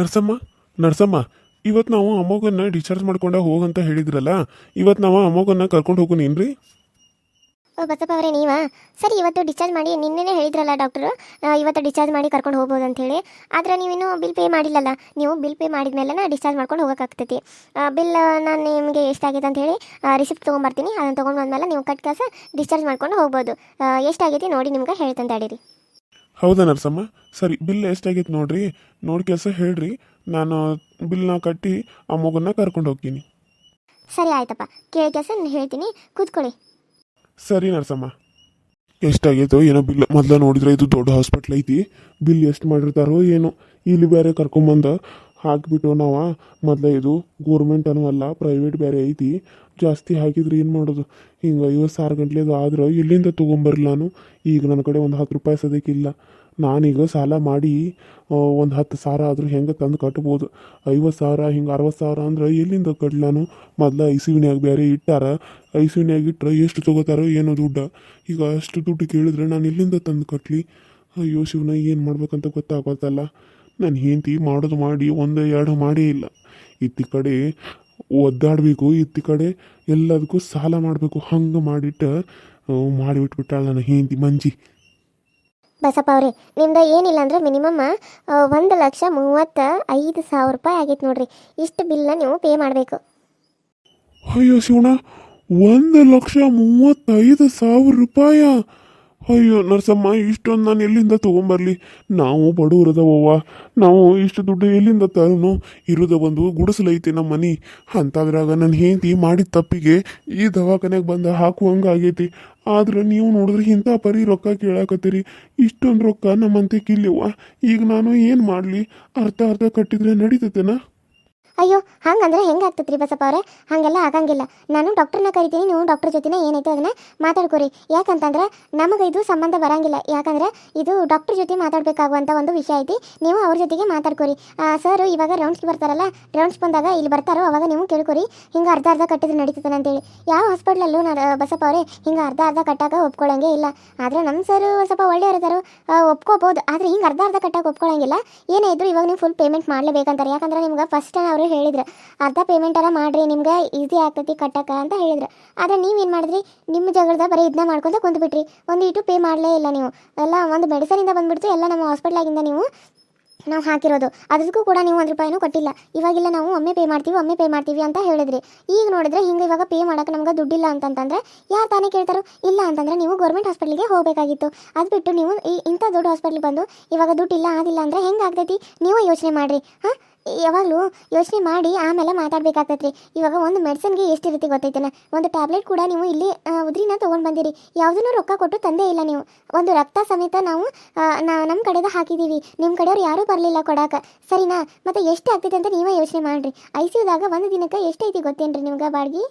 ನರ್ಸಮ್ಮ ನರ್ಸಮ್ಮ ಇವತ್ತು ನಾವು ಅಮ್ಮಗನ್ನ ಡಿಸ್ಚಾರ್ಜ್ ಮಾಡ್ಕೊಂಡ ಹೋಗಂತ ಹೇಳಿದ್ರಲ್ಲ ಇವತ್ತು ನಾವು ಅಮ್ಮಗನ್ನ ಕರ್ಕೊಂಡು ಹೋಗುನೇನ್ರಿ? ಓ, ಬಸಪ್ಪ ಅವರೇ, ನೀವಾ? ಸರಿ, ಇವತ್ತು ಡಿಸ್ಚಾರ್ಜ್ ಮಾಡಿ ನಿನ್ನೆನೇ ಹೇಳಿದ್ರಲ್ಲ ಡಾಕ್ಟರು ಇವತ್ತು ಡಿಸ್ಚಾರ್ಜ್ ಮಾಡಿ ಕರ್ಕೊಂಡು ಹೋಗ್ಬೋದು ಅಂತ ಹೇಳಿ. ಆದರೆ ನೀವಿನ್ನೂ ಬಿಲ್ ಪೇ ಮಾಡಿಲ್ಲಲ್ಲ, ನೀವು ಬಿಲ್ ಪೇ ಮಾಡಿದ ಮೇಲೆ ಡಿಸ್ಚಾರ್ಜ್ ಮಾಡ್ಕೊಂಡು ಹೋಗೋಕ್ಕಾಗ್ತೈತಿ. ಬಿಲ್ ನಾನು ನಿಮಗೆ ಎಷ್ಟಾಗಿದೆ ಅಂತ ಹೇಳಿ ರಿಸಿಪ್ಟ್ ತೊಗೊಂಬರ್ತೀನಿ, ಅದನ್ನು ತೊಗೊಂಡು ಬಂದಮೇಲೆ ನೀವು ಕಟ್ ಕಾಸು ಡಿಸ್ಚಾರ್ಜ್ ಮಾಡ್ಕೊಂಡು ಹೋಗ್ಬೋದು. ಎಷ್ಟಾಗೈತಿ ನೋಡಿ ನಿಮ್ಗೆ ಹೇಳ್ತಂತ ಅಡಿರಿ ಹೌದಾ ನರಸಮ್ಮ? ಸರಿ ಬಿಲ್ ಎಷ್ಟಾಗೈತೆ ನೋಡ್ರಿ. ನೋಡಿ ಕೆಲಸ ಹೇಳ್ರಿ. ನಾನು ಬಿಲ್ನ ಕಟ್ಟಿ ಆ ಮಗುನ ಕರ್ಕೊಂಡು ಹೋಗ್ತೀನಿ. ಸರಿ ಆಯ್ತಪ್ಪ. ಕೇಳಿ ಕೆಲಸ ಹೇಳ್ತೀನಿ. ಕೂತ್ಕೊಳ್ಳಿ. ಸರಿ ನರಸಮ್ಮ. ಎಷ್ಟಾಗಿತ್ತು ಏನೋ ಬಿಲ್. ಮೊದಲ ನೋಡಿದ್ರೆ ಇದು ದೊಡ್ಡ ಹಾಸ್ಪಿಟ್ಲ್ ಐತಿ. ಬಿಲ್ ಎಷ್ಟು ಮಾಡಿರ್ತಾರೋ ಏನೋ. ಇಲ್ಲಿ ಬೇರೆ ಕರ್ಕೊಂಬಂದು ಹಾಕಿಬಿಟ್ಟು ನಾವು ಮೊದಲೇ ಇದು ಗೋರ್ಮೆಂಟ್ ಅನ್ನೋಲ್ಲ ಪ್ರೈವೇಟ್ ಬೇರೆ ಐತಿ. ಜಾಸ್ತಿ ಹಾಕಿದ್ರೆ ಏನು ಮಾಡೋದು? ಹಿಂಗೆ ಐವತ್ತು ಸಾವಿರ ಗಂಟ್ಲೆದು ಆದ್ರೆ ಎಲ್ಲಿಂದ ತೊಗೊಂಬರ್ಲಾನು ಈಗ ನನ್ನ ಕಡೆ ಒಂದು ಹತ್ತು ರೂಪಾಯಿ ಸದ್ಯಕ್ಕಿಲ್ಲ ನಾನೀಗ ಸಾಲ ಮಾಡಿ ಒಂದು ಹತ್ತು ಸಾವಿರ ಆದರೂ ಹೆಂಗೆ ತಂದು ಕಟ್ಬೋದು? ಐವತ್ತು ಸಾವಿರ ಹಿಂಗೆ ಅರವತ್ತು ಸಾವಿರ ಅಂದ್ರೆ ಎಲ್ಲಿಂದ ಕಟ್ಲಾನು ನಾನು? ಮೊದಲ ಐ ಸಿ ವಿನ್ಯಾಗ ಬೇರೆ ಇಟ್ಟಾರ. ಐ ಸಿ ವಿನ್ಯಾಗ ಇಟ್ಟರೆ ಎಷ್ಟು ತೊಗೋತಾರೋ ಏನೋ ದುಡ್ಡು. ಈಗ ಅಷ್ಟು ದುಡ್ಡು ಕೇಳಿದ್ರೆ ನಾನು ಎಲ್ಲಿಂದ ತಂದು ಕಟ್ಲಿ? ಅಯ್ಯೋ ಶಿವನ, ಏನು ಮಾಡ್ಬೇಕಂತ ಗೊತ್ತಾಗೋತಲ್ಲ ನಾನು ಹೆಂಡತಿ ಮಾಡೋದು ಮಾಡಿ ಒಂದು ಎರಡು ಮಾಡೇ ಇಲ್ಲ. ಇತ್ತಿ ಕಡೆ ಒದ್ದಾಡಬೇಕು ಇತ್ತಿ ಕಡೆ ಎಲ್ಲದಕ್ಕೂ ಸಾಲ ಮಾಡಬೇಕು ಹಂಗೆ ಮಾಡಿಟ್ಟು ಮಾಡಿಬಿಟ್ಬಿಟ್ಟಾಳ ನನ್ನ ಹೆಂಡತಿ ಮಂಜಿ. ಬಸಪ್ಪ ಅವರೇ ನಿಮ್ದು ಏನಿಲ್ಲ ಅಂದ್ರೆ ಮಿನಿಮಮ್ ಒಂದು ಲಕ್ಷ ಮೂವತ್ತ ಐದು ಸಾವಿರ ರೂಪಾಯಿ ಆಗೈತೆ ನೋಡ್ರಿ. ಇಷ್ಟು ಬಿಲ್ನ ನೀವು ಪೇ ಮಾಡಬೇಕು. ಅಯ್ಯೋ ಶಿವಣ ಒಂದು ಲಕ್ಷ ಮೂವತ್ತೈದು ಸಾವಿರ ರೂಪಾಯ. ಅಯ್ಯೋ ನರ್ಸಮ್ಮ, ಇಷ್ಟೊಂದು ನಾನು ಎಲ್ಲಿಂದ ತೊಗೊಂಬರ್ಲಿ? ನಾವು ಬಡವರದವವ್ವ ನಾವು ಇಷ್ಟು ದುಡ್ಡು ಎಲ್ಲಿಂದ ತರೋನು? ಇರೋದ ಒಂದು ಗುಡಿಸಲೈತೆ ನಮ್ಮ ಮನೆ ಅಂತಾದ್ರಾಗ ನನ್ನ ಹೆಂಡತಿ ಮಾಡಿದ ತಪ್ಪಿಗೆ ಈ ದವಾಖಾನೆಗೆ ಬಂದು ಹಾಕುವಂಗೆ ಆಗೈತಿ. ಆದ್ರೆ ನೀವು ನೋಡಿದ್ರೆ ಇಂಥ ಪರಿ ರೊಕ್ಕ ಕೇಳಾಕತ್ತೀರಿ. ಇಷ್ಟೊಂದು ರೊಕ್ಕ ನಮ್ಮಂತೆ ಕಿಲ್ಲಿವ ಈಗ ನಾನು ಏನು ಮಾಡಲಿ? ಅರ್ಧ ಅರ್ಧ ಕಟ್ಟಿದ್ರೆ ನಡೀತೈತೆನಾ? ಅಯ್ಯೋ, ಹಂಗಂದ್ರೆ ಹೆಂಗೆ ಆಗ್ತೈತ್ರಿ ಬಸಪ್ಪ ಅವರೇ? ಹಾಗೆಲ್ಲ ಆಗಂಗಿಲ್ಲ. ನಾನು ಡಾಕ್ಟರ್ನ ಕರಿತೀನಿ, ನೀವು ಡಾಕ್ಟರ್ ಜೊತೆನೇ ಏನೈತೆ ಅದನ್ನ ಮಾತಾಡ್ಕೊರಿ. ಯಾಕಂತಂದ್ರೆ ನಮಗೆ ಇದು ಸಂಬಂಧ ಬರಂಗಿಲ್ಲ. ಯಾಕಂದ್ರೆ ಇದು ಡಾಕ್ಟರ್ ಜೊತೆ ಮಾತಾಡಬೇಕಾಗುವಂಥ ಒಂದು ವಿಷಯ ಐತಿ. ನೀವು ಅವ್ರ ಜೊತೆಗೆ ಮಾತಾಡ್ಕೊರಿ. ಸರ್ ಇವಾಗ ರೌಂಡ್ಸ್ಗೆ ಬರ್ತಾರಲ್ಲ ರೌಂಡ್ಸ್ ಬಂದಾಗ ಇಲ್ಲಿ ಬರ್ತಾರೋ ಅವಾಗ ನೀವು ಕೇಳ್ಕೊರಿ. ಹಿಂಗೆ ಅರ್ಧ ಅರ್ಧ ಕಟ್ಟಿದ್ರೆ ನಡೀತದೆ ಅಂತೇಳಿ. ಯಾವ ಹಾಸ್ಪಿಟ್ಲಲ್ಲೂ ನಾನು ಬಸಪ್ಪ ಅವರೇ, ಹಿಂಗೆ ಅರ್ಧ ಅರ್ಧ ಕಟ್ಟಾಕ ಒಪ್ಕೊಳ್ಳಂಗೆ ಇಲ್ಲ. ಆದರೆ ನಮ್ಮ ಸರ್ ಸ್ವಲ್ಪ ಒಳ್ಳೆಯವರು ಇದಾರೋ. ಒಪ್ಕೋಬೋದು. ಆದರೆ ಹಿಂಗೆ ಅರ್ಧ ಅರ್ಧ ಕಟ್ಟಾಕ ಒಪ್ಕೊಳ್ಳಂಗಿಲ್ಲ ಏನೇ ಇದ್ರು ಇವಾಗ ನೀವು ಫುಲ್ ಪೇಮೆಂಟ್ ಮಾಡಲೇಬೇಕಂತಾರೆ. ಯಾಕಂದ್ರೆ ನಿಮ್ಗೆ ಫಸ್ಟ್ ಅವರು ಹೇಳಿದ್ರು. ಅರ್ಧ ಪೇಮೆಂಟರ ಮಾಡಿರಿ, ನಿಮ್ಗೆ ಈಸಿ ಆಗ್ತೈತಿ ಕಟ್ಟಕ್ಕೆ ಅಂತ ಹೇಳಿದ್ರು. ಆದರೆ ನೀವೇನು ಮಾಡಿದ್ರಿ? ನಿಮ್ಮ ಜಗಳದ ಬರೀ ಇದನ್ನ ಮಾಡ್ಕೊಂತ ಕುಂತ್ಬಿಟ್ರಿ. ಒಂದು ಇಟ್ಟು ಪೇ ಮಾಡಲೇ ಇಲ್ಲ ನೀವು. ಎಲ್ಲ ಒಂದು ಮೆಡಿಸನಿಂದ ಬಂದ್ಬಿಡ್ತು, ಎಲ್ಲ ನಮ್ಮ ಹಾಸ್ಪಿಟ್ಲಾಗಿಂದ ನೀವು ನಾವು ಹಾಕಿರೋದು. ಅದಕ್ಕೂ ಕೂಡ ನೀವು ಒಂದು ರೂಪಾಯಿನೂ ಕೊಟ್ಟಿಲ್ಲ. ಇವಾಗಿಲ್ಲ ನಾವು ಒಮ್ಮೆ ಪೇ ಮಾಡ್ತೀವಿ, ಒಮ್ಮೆ ಪೇ ಮಾಡ್ತೀವಿ ಅಂತ ಹೇಳಿದ್ರಿ. ಈಗ ನೋಡಿದ್ರೆ ಹಿಂಗೆ ಇವಾಗ ಪೇ ಮಾಡೋಕೆ ನಮ್ಗೆ ದುಡ್ಡಿಲ್ಲ ಅಂತಂತಂದ್ರೆ ಯಾರು ತಾನೇ ಕೇಳ್ತಾರೋ? ಇಲ್ಲ ಅಂತಂದ್ರೆ ನೀವು ಗೌರ್ಮೆಂಟ್ ಹಾಸ್ಪಿಟ್ಲಿಗೆ ಹೋಗಬೇಕಾಗಿತ್ತು. ಅದು ಬಿಟ್ಟು ನೀವು ಈ ಇಂಥ ದೊಡ್ಡ ಹಾಸ್ಪಿಟ್ಲಿಗೆ ಬಂದು ಇವಾಗ ದುಡ್ಡಿಲ್ಲ, ಅದಿಲ್ಲ ಅಂದರೆ ಹೆಂಗೆ ಆಗ್ತೈತಿ? ನೀವು ಯೋಚನೆ ಮಾಡಿರಿ. ಹಾಂ? ಯಾವಾಗಲೂ ಯೋಚನೆ ಮಾಡಿ ಆಮೇಲೆ ಮಾತಾಡ್ಬೇಕಾಗ್ತೈತ್ರಿ. ಇವಾಗ ಒಂದು ಮೆಡಿಸಿನ್ಗೆ ಎಷ್ಟಿರುತ್ತೆ ಗೊತ್ತೈತೆ ಒಂದು ಟ್ಯಾಬ್ಲೆಟ್ ಕೂಡ ನೀವು ಇಲ್ಲಿ ಉದ್ರಿನ ತೊಗೊಂಡು ಬಂದಿರಿ. ಯಾವುದನ್ನು ರೊಕ್ಕ ಕೊಟ್ಟು ತಂದೇ ಇಲ್ಲ ನೀವು. ಒಂದು ರಕ್ತ ಸಮೇತ ನಾವು ನಮ್ಮ ಕಡೆದ ಹಾಕಿದ್ದೀವಿ ನಿಮ್ಮ ಕಡೆಯವ್ರು ಯಾರೂ ಬರಲಿಲ್ಲ ಕೊಡಾಕ. ಸರಿನಾ? ಮತ್ತೆ ಎಷ್ಟು ಆಗ್ತೈತೆ ಅಂತ ನೀವೇ ಯೋಚನೆ ಮಾಡಿರಿ. ಐ ಸಿ ಯುದಾಗ ಒಂದು ದಿನಕ್ಕೆ ಎಷ್ಟೈತಿ ಗೊತ್ತೇನ್ರಿ ನಿಮ್ಗೆ ಬಾಡ್ಗಿ?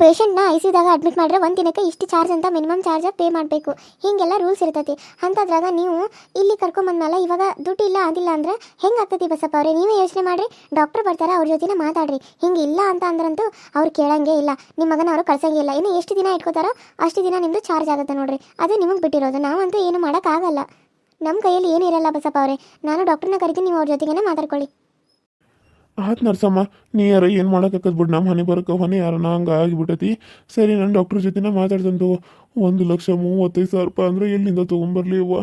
ಪೇಷಂಟ್ನ ಐ ಸಿದಾಗ ಅಡ್ಮಿಟ್ ಮಾಡಿದ್ರೆ ಒಂದು ದಿನಕ್ಕೆ ಇಷ್ಟು ಚಾರ್ಜ್ ಅಂತ ಮಿನಿಮಮ್ ಚಾರ್ಜ್ ಪೇ ಮಾಡಬೇಕು. ಹೀಗೆಲ್ಲ ರೂಲ್ಸ್ ಇರ್ತೈತಿ. ಅಂಥದ್ರಾಗ ನೀವು ಇಲ್ಲಿ ಕರ್ಕೊಂಬಂದ್ಮೇಲೆ ಇವಾಗ ದುಡ್ಡು ಇಲ್ಲ ಆಗಿಲ್ಲ ಅಂದ್ರೆ ಹೆಂಗೆ ಆಗ್ತೈತಿ ಬಸಪ್ಪ ಅವರೇ? ನೀವೇ ಯೋಚನೆ ಮಾಡಿರಿ. ಡಾಕ್ಟರ್ ಬರ್ತಾರೆ, ಅವ್ರ ಜೊತೆನ ಮಾತಾಡ್ರಿ. ಹಿಂಗೆ ಇಲ್ಲ ಅಂತ ಅಂದ್ರಂತೂ ಅವ್ರು ಕೇಳಂಗೇ ಇಲ್ಲ. ನಿಮ್ಮ ಮಗನ ಅವರು ಕಳ್ಸಂಗೆ ಇಲ್ಲ. ಇನ್ನು ಎಷ್ಟು ದಿನ ಇಟ್ಕೋತಾರೋ ಅಷ್ಟು ದಿನ ನಿಮ್ಮದು ಚಾರ್ಜ್ ಆಗುತ್ತೆ ನೋಡ್ರಿ. ಅದು ನಿಮಗೆ ಬಿಟ್ಟಿರೋದು. ನಾವಂತೂ ಏನು ಮಾಡೋಕ್ಕಾಗಲ್ಲ. ನಮ್ಮ ಕೈಯಲ್ಲಿ ಏನಿರಲ್ಲ ಬಸಪ್ಪ ಅವರೇ. ನಾನು ಡಾಕ್ಟರ್ನ ಕರಿತೀನಿ, ನೀವು ಅವ್ರ ಜೊತೆಗೇನೆ ಮಾತಾಡ್ಕೊಳ್ಳಿ. ಆತ್ ನರ್ಸಮ್ಮ, ನೀ ಯಾರ ಏನು ಮಾಡೋಕ್ಕಾಗದ್ ಬಿಡು ನಮ್ಮ ಮನೆ ಬರೋಕೆ ಹೊನೆ ಯಾರ ಹಂಗೆ ಆಗಿಬಿಟ್ಟೈತಿ. ಸರಿ, ನಾನು ಡಾಕ್ಟರ್ ಜೊತೆನ ಮಾತಾಡ್ತಂತು. ಒಂದು ಲಕ್ಷ ಮೂವತ್ತೈದು ಸಾವಿರ ರೂಪಾಯಿ ಅಂದ್ರೆ ಎಲ್ಲಿಂದ ತೊಗೊಂಬರ್ಲಿ ಅವ್ವ?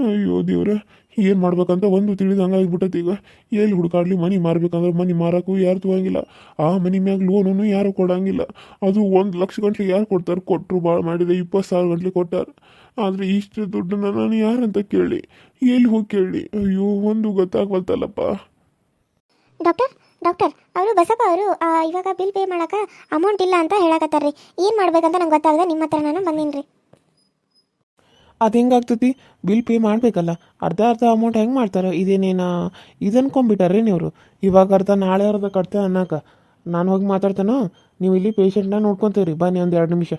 ಅಯ್ಯೋ ದೇವ್ರ, ಏನು ಮಾಡ್ಬೇಕಂತ ಒಂದು ತಿಳಿದಂಗೆ ಆಗಿಬಿಟ್ಟೈತಿ ಈಗ. ಎಲ್ಲಿ ಹುಡುಕಾಡ್ಲಿ ಮನೆ ಮಾರ್ಬೇಕಂದ್ರೆ ಮನೆ ಮಾರಕ್ಕೂ ಯಾರು ತೊಗೊಂಗಿಲ್ಲ. ಆ ಮನೆ ಮ್ಯಾಗ ಲೋನೂ ಯಾರು ಕೊಡಂಗಿಲ್ಲ. ಅದು ಒಂದು ಲಕ್ಷ ಗಂಟ್ಲೆ ಯಾರು ಕೊಡ್ತಾರೆ? ಕೊಟ್ಟರು ಭಾಳ ಮಾಡಿದೆ, ಇಪ್ಪತ್ತು ಸಾವಿರ ಗಂಟ್ಲೆ ಕೊಟ್ಟಾರೆ. ಆದರೆ ಇಷ್ಟು ದುಡ್ಡನ್ನ ನಾನು ಯಾರಂತ ಕೇಳಿ? ಎಲ್ಲಿ ಹೋಗಿ ಕೇಳಿ? ಅಯ್ಯೋ, ಒಂದು ಗೊತ್ತಾಗ್ವಲ್ತಲ್ಲಪ್ಪ. ಡಾಕ್ಟರ್ ಡಾಕ್ಟರ್ ಅವರು ಬಸಪ್ಪ ಅವರು ಇವಾಗ ಬಿಲ್ ಪೇ ಮಾಡಕ್ಕೆ ಅಮೌಂಟ್ ಇಲ್ಲ ಅಂತ ಹೇಳಕತ್ತಾರ್ರಿ. ಏನು ಮಾಡ್ಬೇಕಂತ ನಂಗೆ ಗೊತ್ತಾಗದೆ ನಿಮ್ಮ ಹತ್ರ ನಾನು ಬಂದೀನಿ ರೀ ಅದು ಹೆಂಗಾಗ್ತೈತಿ? ಬಿಲ್ ಪೇ ಮಾಡಬೇಕಲ್ಲ ಅರ್ಧ ಅರ್ಧ ಅಮೌಂಟ್ ಹೆಂಗೆ ಮಾಡ್ತಾರೆ? ಇದೇನೇನ ಇದು ಅನ್ಕೊಂಬಿಟ್ಟಾರ್ರಿ ನೀವು ಇವಾಗ ಅರ್ಧ ನಾಳೆ ಅರ್ಧ ಕಟ್ತೆ ಅನ್ನಕ. ನಾನು ಹೋಗಿ ಮಾತಾಡ್ತಾನೋ ನೀವು ಇಲ್ಲಿ ಪೇಷಂಟ್ನ ನೋಡ್ಕೊತೀರಿ ಬನ್ನಿ ಒಂದು ಎರಡು ನಿಮಿಷ.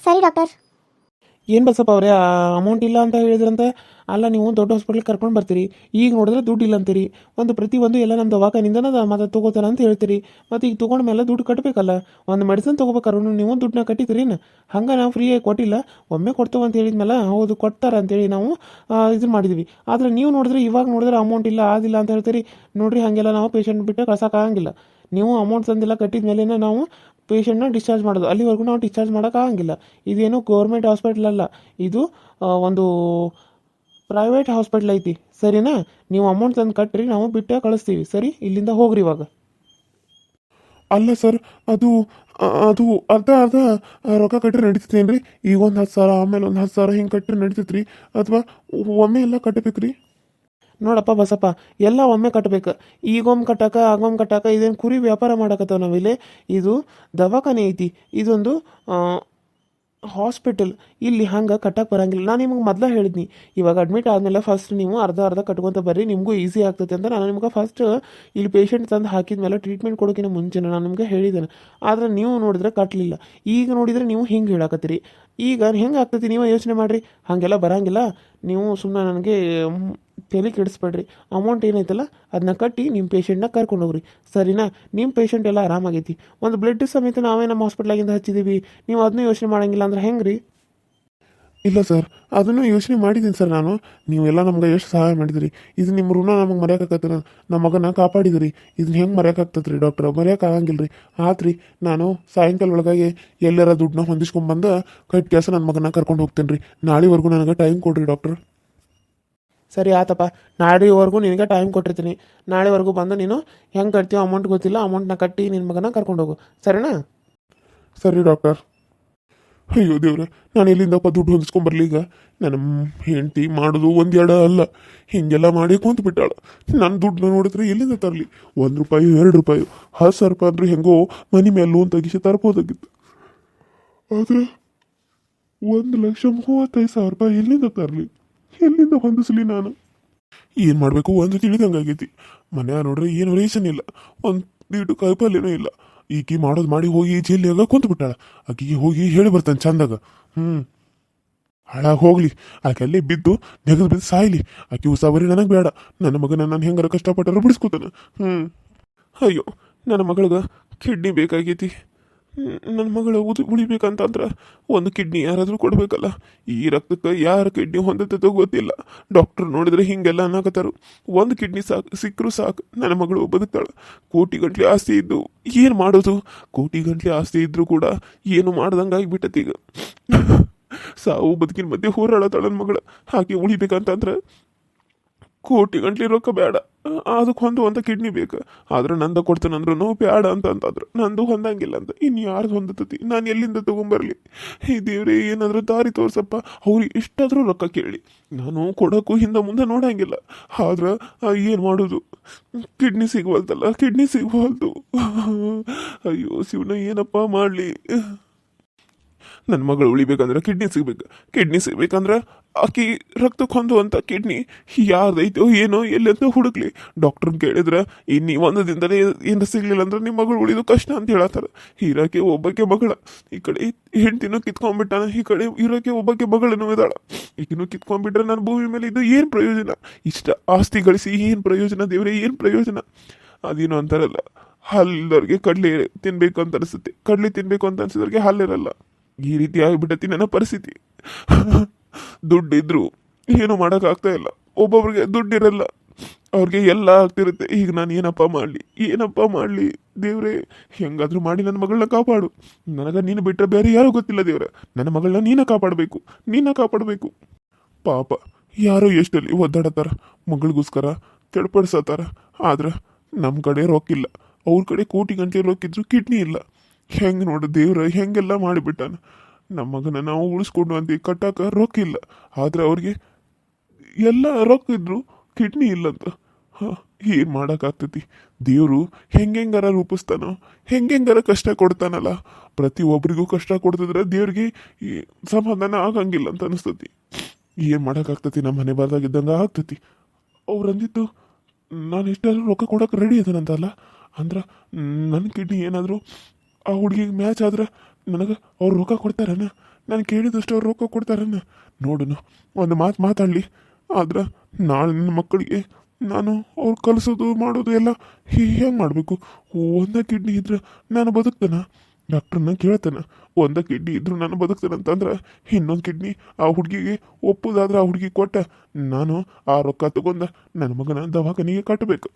ಸರಿ ಡಾಕ್ಟರ್. ಏನು ಬಸಪ್ಪ ಅವರೇ ಅಮೌಂಟ್ ಇಲ್ಲ ಅಂತ ಹೇಳಿದ್ರಂತೆ? ಅಲ್ಲ, ನೀವು ದೊಡ್ಡ ಹಾಸ್ಪಿಟ್ಲಿಗೆ ಕರ್ಕೊಂಡು ಬರ್ತೀರಿ. ಈಗ ನೋಡಿದ್ರೆ ದುಡ್ಡು ಇಲ್ಲ ಅಂತೀರಿ. ಒಂದು ಪ್ರತಿ ಒಂದು ಎಲ್ಲ ನಮ್ಮ ದವಾಖಾನಿಂದ ಮತ್ತೆ ತೊಗೋತಾರ ಅಂತ ಹೇಳ್ತೀರಿ. ಮತ್ತು ಈಗ ತೊಗೊಂಡ ಮೇಲೆ ದುಡ್ಡು ಕಟ್ಟಬೇಕಲ್ಲ ಒಂದು ಮೆಡಿಸಿನ್ ತೊಗೋಬೇಕಾದ್ರು ನೀವು ದುಡ್ಡನ್ನ ಕಟ್ಟಿದ್ರಿ ಹಂಗೆ ನಾವು ಫ್ರೀಯಾಗಿ ಕೊಟ್ಟಿಲ್ಲ. ಒಮ್ಮೆ ಕೊಡ್ತೇವೆ ಅಂತ ಹೇಳಿದ್ಮೇಲೆ, ಹೌದು, ಕೊಡ್ತಾರ ಅಂತೇಳಿ ನಾವು ಇದು ಮಾಡಿದ್ವಿ. ಆದರೆ ನೀವು ನೋಡಿದ್ರೆ ಇವಾಗ ನೋಡಿದ್ರೆ ಅಮೌಂಟ್ ಇಲ್ಲ ಆದಿಲ್ಲ ಅಂತ ಹೇಳ್ತೀರಿ. ನೋಡ್ರಿ, ಹಾಗೆಲ್ಲ ನಾವು ಪೇಷಂಟ್ ಬಿಟ್ಟು ಕಳ್ಸೋಕ್ಕಾಗಂಗಿಲ್ಲ ನೀವು ಅಮೌಂಟ್ ತಂದೆಲ್ಲ, ಕಟ್ಟಿದ ಮೇಲೆ ನಾವು ಪೇಷಂಟ್ನ ಡಿಸ್ಚಾರ್ಜ್ ಮಾಡೋದು. ಅಲ್ಲಿವರೆಗೂ ನಾವು ಡಿಸ್ಚಾರ್ಜ್ ಮಾಡೋಕ್ಕಾಗಂಗಿಲ್ಲ ಇದೇನು ಗೌರ್ಮೆಂಟ್ ಹಾಸ್ಪಿಟ್ಲ್ ಅಲ್ಲ. ಇದು ಒಂದು ಪ್ರೈವೇಟ್ ಹಾಸ್ಪಿಟ್ಲ್ ಐತಿ. ಸರಿನಾ? ನೀವು ಅಮೌಂಟ್ ತಂದು ಕಟ್ಟಿರಿ, ನಾವು ಬಿಟ್ಟೆ ಕಳಿಸ್ತೀವಿ. ಸರಿ? ಇಲ್ಲಿಂದ ಹೋಗ್ರಿ ಇವಾಗ. ಅಲ್ಲ ಸರ್ ಅದು ಅದು ಅರ್ಧ ಅರ್ಧ ರೊಕ್ಕ ಕಟ್ಟರೆ ನಡೀತೈತೇನು ರೀ ಈಗ ಒಂದು ಹತ್ತು ಸಾವಿರ, ಆಮೇಲೆ ಒಂದು ಹತ್ತು ಸಾವಿರ ಹಿಂಗೆ ಕಟ್ಟರೆ ನಡೀತೈತೆ ರೀ ಅಥವಾ ಒಮ್ಮೆ ಎಲ್ಲ ಕಟ್ಟಬೇಕ್ರಿ? ನೋಡಪ್ಪ ಬಸಪ್ಪ, ಎಲ್ಲ ಒಮ್ಮೆ ಕಟ್ಟಬೇಕು ಈಗೊಮ್ಮೆ ಕಟ್ಟಾಕ, ಆಗೊಮ್ಮೆ ಕಟ್ಟಾಕ ಇದೇನು ಕುರಿ ವ್ಯಾಪಾರ ಮಾಡಕತ್ತವ ನಾವಿಲ್ಲಿ ಇದು ದವಾಖಾನೆ ಐತಿ. ಇದೊಂದು ಹಾಸ್ಪಿಟಲ್. ಇಲ್ಲಿ ಹಂಗೆ ಕಟ್ಟಕ್ಕೆ ಬರಂಗಿಲ್ಲ. ನಾನು ನಿಮ್ಗೆ ಮೊದಲೇ ಹೇಳಿದ್ನಿ. ಇವಾಗ ಅಡ್ಮಿಟ್ ಆದಮೇಲೆ ಫಸ್ಟ್ ನೀವು ಅರ್ಧ ಅರ್ಧ ಕಟ್ಕೊತ ಬರ್ರಿ. ನಿಮಗೂ ಈಸಿ ಆಗ್ತೈತೆ ಅಂತ ನಾನು ನಿಮ್ಗೆ ಫಸ್ಟ್ ಇಲ್ಲಿ ಪೇಷಂಟ್ ತಂದು ಹಾಕಿದ್ಮೇಲೆ ಟ್ರೀಟ್ಮೆಂಟ್ ಕೊಡೋಕಿನ ಮುಂಚೆ ನಾನು ನಿಮ್ಗೆ ಹೇಳಿದ್ದೇನೆ. ಆದರೆ ನೀವು ನೋಡಿದ್ರೆ ಕಟ್ಟಲಿಲ್ಲ ಈಗ ನೋಡಿದರೆ ನೀವು ಹಿಂಗೆ ಹೇಳಕತ್ತೀರಿ. ಈಗ ಹೆಂಗೆ ಆಗ್ತೈತಿ? ನೀವು ಯೋಚನೆ ಮಾಡಿರಿ. ಹಾಗೆಲ್ಲ ಬರಂಗಿಲ್ಲ. ನೀವು ಸುಮ್ಮನೆ ನನಗೆ ತಲೆ ಕೆಡಿಸ್ಬೇಡ್ರಿ. ಅಮೌಂಟ್ ಏನೈತಲ್ಲ ಅದನ್ನ ಕಟ್ಟಿ ನಿಮ್ಮ ಪೇಷಂಟ್ನ ಕರ್ಕೊಂಡು ಹೋಗ್ರಿ. ಸರಿನಾ? ನಿಮ್ಮ ಪೇಷಂಟ್ ಎಲ್ಲ ಆರಾಮಾಗೈತಿ. ಒಂದು ಬ್ಲಡ್ ಸಮೇತ ನಾವೇ ನಮ್ಮ ಹಾಸ್ಪಿಟ್ಲಾಗಿಂದ ಹಚ್ಚಿದ್ದೀವಿ ನೀವು ಅದನ್ನೂ ಯೋಚನೆ ಮಾಡಂಗಿಲ್ಲ ಅಂದ್ರೆ ಹೆಂಗೆ ರೀ ಇಲ್ಲ ಸರ್, ಅದನ್ನು ಯೋಚನೆ ಮಾಡಿದ್ದೀನಿ ಸರ್ ನಾನು. ನೀವೆಲ್ಲ ನಮ್ಗೆ ಎಷ್ಟು ಸಹಾಯ ಮಾಡಿದ್ರಿ? ಇದು ನಿಮ್ಮ ಋಣ ನಮಗೆ ಮರೆಯೋಕ್ಕಾಗತ್ತೆ ನಮ್ಮ ಮಗನ ಕಾಪಾಡಿದಿರಿ. ಇದನ್ನ ಹೆಂಗೆ ಮರೆಯೋಕ್ಕಾಗ್ತದೆ ರೀ ಡಾಕ್ಟ್ರ್ ಮರೆಯೋಕ್ಕಾಗಂಗಿಲ್ಲ ರೀ ಆತ್ರಿ, ನಾನು ಸಾಯಂಕಾಲ ಒಳಗಾಗಿ ಎಲ್ಲರ ದುಡ್ಡನ್ನ ಹೊಂದಿಸ್ಕೊಂಡ್ಬಂದು ಕಟ್ ಕೆಲಸ ನನ್ನ ಮಗನ ಕರ್ಕೊಂಡು ಹೋಗ್ತೇನೆ ರೀ ನಾಳೆವರೆಗೂ ನನಗೆ ಟೈಮ್ ಕೊಡ್ರಿ ಡಾಕ್ಟ್ರ್ ಸರಿ, ಆತಪ್ಪ. ನಾಳೆವರೆಗೂ ನಿನಗೆ ಟೈಮ್ ಕೊಟ್ಟಿರ್ತೀನಿ. ನಾಳೆವರೆಗೂ ಬಂದು ನೀನು ಹೆಂಗೆ ಕಟ್ತೀವೋ ಅಮೌಂಟ್ ಗೊತ್ತಿಲ್ಲ ಅಮೌಂಟ್ನ ಕಟ್ಟಿ ನಿನ್ನ ಮಗನ ಕರ್ಕೊಂಡು ಹೋಗು. ಸರಿನಾ? ಸರಿ ಡಾಕ್ಟರ್ ಅಯ್ಯೋ ದೇವ್ರೆ, ನಾನು ಎಲ್ಲಿಂದಪ್ಪ ದುಡ್ಡು ಹೊಂದಿಸ್ಕೊಂಬರ್ಲಿ ಈಗ. ನನ್ನ ಹೆಂಡತಿ ಮಾಡೋದು ಒಂದೆರಡು ಅಲ್ಲ. ಹಿಂಗೆಲ್ಲ ಮಾಡಿ ಕುಂತು ಬಿಟ್ಟಾಳ ನನ್ನ ದುಡ್ಡು ನೋಡಿದ್ರೆ ಎಲ್ಲಿಂದ ತರಲಿ? ಒಂದು ರೂಪಾಯಿ, ಎರಡು ರೂಪಾಯಿ ಹತ್ತು ಸಾವಿರ ರೂಪಾಯಿ ಅಂದ್ರೆ ಹೆಂಗೋ ಮನೆ ಮೇಲೆ ಲೋನ್ ತೆಗಿಸಿ ತರ್ಬೋದಾಗಿತ್ತು. ಆದ್ರೆ ಒಂದು ಲಕ್ಷ ಮೂವತ್ತೈದು ಸಾವಿರ ರೂಪಾಯಿ ಎಲ್ಲಿಂದ ತರಲಿ? ಎಲ್ಲಿಂದ ಹೊಂದಿಸ್ಲಿ ನಾನು? ಏನು ಮಾಡಬೇಕು? ಒಂದು ತಿಳಿದಂಗಾಗೈತಿ. ಮನ್ಯಾಗ ನೋಡ್ರಿ ಏನು ರೇಷನ್ ಇಲ್ಲ. ಒಂದು ದೀಟು ಕಾಯಿಪಲ್ಯನೂ ಇಲ್ಲ. ಈಕಿ ಮಾಡೋದು ಮಾಡಿ ಹೋಗಿ ಜೈಲಿಯಾಗ ಕುಂತು ಬಿಟ್ಟಾಳ ಆಕಿಗೆ ಹೋಗಿ ಹೇಳಿ ಬರ್ತಾನೆ ಚಂದಾಗ. ಹ್ಞೂ ಹಾಳಾಗಿ ಹೋಗ್ಲಿ. ಆಕೆ ಅಲ್ಲೇ ಬಿದ್ದು ನೆಗದು ಬಿದ್ದು ಸಾಯ್ಲಿ. ಆಕೆ ಉಸಾಬರಿ ನನಗೆ ಬೇಡ. ನನ್ನ ಮಗನ ನಾನು ಹೆಂಗಾರ ಕಷ್ಟಪಟ್ಟರು ಬಿಡಿಸ್ಕೊತಾನ. ಹ್ಞೂ ಅಯ್ಯೋ ನನ್ನ ಮಗಳಿಗೆ ಕಿಡ್ನಿ ಬೇಕಾಗೈತಿ. ಹ್ಮ್, ನನ್ನ ಮಗಳು ಉದು, ಉಳಿಬೇಕಂತಂದ್ರೆ ಒಂದು ಕಿಡ್ನಿ ಯಾರಾದರೂ ಕೊಡಬೇಕಲ್ಲ. ಈ ರಕ್ತಕ್ಕೆ ಯಾರ ಕಿಡ್ನಿ ಹೊಂದತ್ತೋ ಗೊತ್ತಿಲ್ಲ. ಡಾಕ್ಟರ್ ನೋಡಿದ್ರೆ ಹಿಂಗೆಲ್ಲ ಅನ್ನಕತ್ತಾರು. ಒಂದು ಕಿಡ್ನಿ ಸಾಕು, ಸಿಕ್ಕರೂ ಸಾಕು, ನನ್ನ ಮಗಳು ಬದುಕ್ತಾಳೆ. ಕೋಟಿ ಗಂಟ್ಲೆ ಆಸ್ತಿ ಇದ್ದು ಏನು ಮಾಡೋದು? ಕೋಟಿ ಗಂಟ್ಲೆ ಆಸ್ತಿ ಇದ್ದರೂ ಕೂಡ ಏನು ಮಾಡ್ದಂಗೆ ಆಗಿಬಿಟ್ಟತ್ತೀಗ. ಸಾವು ಬದುಕಿನ ಮಧ್ಯೆ ಹೋರಾಡತ್ತಾಳ ನನ್ನ ಮಗಳು. ಹಾಗೆ ಉಳಿಬೇಕಂತಂದ್ರೆ ಕೋಟಿ ಗಂಟ್ಲಿ ರೊಕ್ಕ ಬೇಡ. ಅದಕ್ಕೆ ಹೊಂದುವಂಥ ಕಿಡ್ನಿ ಬೇಕು. ಆದ್ರೆ ನಂದ ಕೊಡ್ತೇನಂದ್ರೂ ಬೇಡ ಅಂತ ಅಂತಂದ್ರು. ನಂದು ಹೊಂದಂಗಿಲ್ಲ ಅಂತ ಇನ್ನು ಯಾರ್ದು ಹೊಂದತತಿ? ನಾನು ಎಲ್ಲಿಂದ ತೊಗೊಂಬರ್ಲಿ? ಈ ದೇವ್ರೆ, ಏನಾದರೂ ದಾರಿ ತೋರ್ಸಪ್ಪ. ಅವ್ರಿಗೆ ಇಷ್ಟಾದರೂ ರೊಕ್ಕ ಕೇಳಿ. ನಾನು ಕೊಡೋಕ್ಕೂ ಹಿಂದೆ ಮುಂದೆ ನೋಡಂಗಿಲ್ಲ. ಆದ್ರೆ ಏನು ಮಾಡೋದು? ಕಿಡ್ನಿ ಸಿಗ್ವಲ್ದಲ್ಲ ಕಿಡ್ನಿ ಸಿಗ್ವಲ್ದು. ಅಯ್ಯೋ ಶಿವನ ಏನಪ್ಪ ಮಾಡಲಿ? ನನ್ನ ಮಗಳು ಉಳಿಬೇಕಂದ್ರೆ ಕಿಡ್ನಿ ಸಿಗ್ಬೇಕು. ಕಿಡ್ನಿ ಸಿಗ್ಬೇಕಂದ್ರೆ ಆಕಿ ರಕ್ತಕ್ಕೆ ಹೊಂದುವಂಥ ಕಿಡ್ನಿ ಯಾರ್ದೈತೋ ಏನೋ ಎಲ್ಲಿ ಅಂತ ಹುಡುಕ್ಲಿ ಡಾಕ್ಟರ್ ಕೇಳಿದ್ರೆ, ಇನ್ನು ಒಂದು ದಿನದಲ್ಲಿ ಏನು ಸಿಗ್ಲಿಲ್ಲ ಅಂದ್ರೆ ನಿಮ್ಮ ಮಗಳು ಉಳಿದು ಕಷ್ಟ ಅಂತ ಹೇಳತ್ತಾರ. ಹೀರಾಕೆ ಒಬ್ಬಕ್ಕೆ ಮಗಳ. ಈ ಕಡೆ ಹೆಂಡ್ತಿನೂ ಕಿತ್ಕೊಂಡ್ಬಿಟ್ಟಾನ. ಈ ಕಡೆ ಹೀರಾಕೆ ಒಬ್ಬಕ್ಕೆ ಮಗಳನ್ನೂ ಇದ್ದಾಳ. ಈಗಿನೂ ಕಿತ್ಕೊಂಡ್ಬಿಟ್ರೆ ನನ್ನ ಭೂಮಿ ಮೇಲೆ ಇದು ಏನು ಪ್ರಯೋಜನ? ಇಷ್ಟ ಆಸ್ತಿ ಗಳಿಸಿ ಏನು ಪ್ರಯೋಜನ ದೇವ್ರೆ? ಏನು ಪ್ರಯೋಜನ? ಅದೇನು ಅಂತಾರಲ್ಲ. ಹಲ್ಲಿದವ್ರಿಗೆ ಕಡ್ಲೆ ತಿನ್ಬೇಕು ಅಂತ ಅನಿಸುತ್ತೆ. ಕಡ್ಲೆ ತಿನ್ಬೇಕು ಅಂತ ಅನ್ಸಿದವ್ರಿಗೆ ಹಲ್ಲಿರಲ್ಲ. ಈ ರೀತಿ ಆಗಿಬಿಟ್ಟತಿ ನನ್ನ ಪರಿಸ್ಥಿತಿ. ದುಡ್ಡಿದ್ರು ಏನು ಮಾಡೋಕ್ಕಾಗ್ತಾ ಇಲ್ಲ. ಒಬ್ಬೊಬ್ರಿಗೆ ದುಡ್ಡಿರಲ್ಲ. ಅವ್ರಿಗೆ ಎಲ್ಲ ಆಗ್ತಿರುತ್ತೆ. ಈಗ ನಾನು ಏನಪ್ಪ ಮಾಡಲಿ? ಏನಪ್ಪ ಮಾಡಲಿ? ದೇವ್ರೆ, ಹೆಂಗಾದ್ರೂ ಮಾಡಿ ನನ್ನ ಮಗಳನ್ನ ಕಾಪಾಡು. ನನಗೆ ನೀನು ಬಿಟ್ಟರೆ ಬೇರೆ ಯಾರೂ ಗೊತ್ತಿಲ್ಲ ದೇವ್ರೆ. ನನ್ನ ಮಗಳನ್ನ ನೀನು ಕಾಪಾಡಬೇಕು. ನೀನ ಕಾಪಾಡಬೇಕು. ಪಾಪ, ಯಾರೋ ಎಷ್ಟಲ್ಲಿ ಒದ್ದಾಡತ್ತಾರ. ಮಗಳಿಗೋಸ್ಕರ ತಡ್ಪಡಿಸತ್ತಾರ. ಆದ್ರೆ ನಮ್ಮ ಕಡೆ ರೊಕ್ಕಿಲ್ಲ ಅವ್ರ ಕಡೆ ಕೋಟಿ ಗಂಟೆ ರೊಕ್ಕಿದ್ರು ಕಿಡ್ನಿ ಇಲ್ಲ. ಹೆಂಗೆ ನೋಡು ದೇವ್ರ, ಹೆಂಗೆಲ್ಲ ಮಾಡಿಬಿಟ್ಟಾನ. ನಮ್ಮ ಮಗನ ನಾವು ಉಳಿಸ್ಕೊಂಡು ಅಂತ ಕಟ್ಟಾಕ ರೊಕ್ಕಿಲ್ಲ ಆದ್ರೆ ಅವ್ರಿಗೆ ಎಲ್ಲ ರೊಕ್ಕ ಇದ್ರು ಕಿಡ್ನಿ ಇಲ್ಲಂತ. ಹಾಂ, ಏನು ಮಾಡೋಕ್ಕಾಗ್ತೈತಿ? ದೇವರು ಹೆಂಗೆಂಗಾರ ರೂಪಿಸ್ತಾನೋ, ಹೆಂಗೆಂಗಾರ ಕಷ್ಟ ಕೊಡ್ತಾನಲ್ಲ. ಪ್ರತಿ ಒಬ್ರಿಗೂ ಕಷ್ಟ ಕೊಡ್ತಿದ್ರೆ ದೇವ್ರಿಗೆ ಈ ಸಮಾಧಾನ ಆಗಂಗಿಲ್ಲ ಅಂತ ಅನಿಸ್ತತಿ. ಏನು ಮಾಡೋಕ್ಕಾಗ್ತತಿ? ನಮ್ಮ ಮನೆ ಬಾರ್ದಾಗಿದ್ದಂಗೆ ಆಗ್ತತಿ. ಅವ್ರು ಅಂದಿದ್ದು, ನಾನು ಎಷ್ಟಾದ್ರೂ ರೊಕ್ಕ ಕೊಡೋಕೆ ರೆಡಿ ಇದ್ದಾನಂತಲ್ಲ ಅಂದ್ರೆ ನನ್ನ ಕಿಡ್ನಿ ಏನಾದರೂ ಆ ಹುಡುಗಿಗೆ ಮ್ಯಾಚ್ ಆದ್ರೆ ನನಗೆ ಅವ್ರು ರೊಕ್ಕ ಕೊಡ್ತಾರನ? ನಾನು ಕೇಳಿದಷ್ಟು ಅವ್ರು ರೊಕ್ಕ ಕೊಡ್ತಾರನ್ನ ನೋಡೋಣ ಒಂದು ಮಾತು ಮಾತಾಡಲಿ. ಆದ್ರೆ ನಾಳೆ ನನ್ನ ಮಕ್ಕಳಿಗೆ ನಾನು ಅವ್ರು ಕಲಿಸೋದು ಮಾಡೋದು ಎಲ್ಲ ಹೇಗೆ ಮಾಡಬೇಕು? ಒಂದೇ ಕಿಡ್ನಿ ಇದ್ರೆ ನಾನು ಬದುಕ್ತಾನ? ಡಾಕ್ಟ್ರನ್ನ ಕೇಳ್ತಾನೆ, ಒಂದೇ ಕಿಡ್ನಿ ಇದ್ರು ನಾನು ಬದುಕ್ತಾನೆ ಅಂತಂದ್ರೆ ಇನ್ನೊಂದು ಕಿಡ್ನಿ ಆ ಹುಡುಗಿಗೆ ಒಪ್ಪುದಾದ್ರೆ ಆ ಹುಡುಗಿ ಕೊಟ್ಟ. ನಾನು ಆ ರೊಕ್ಕ ತಗೊಂಡ ನನ್ನ ಮಗನ ದವಾಖಾನಿಗೆ ಕಟ್ಟಬೇಕು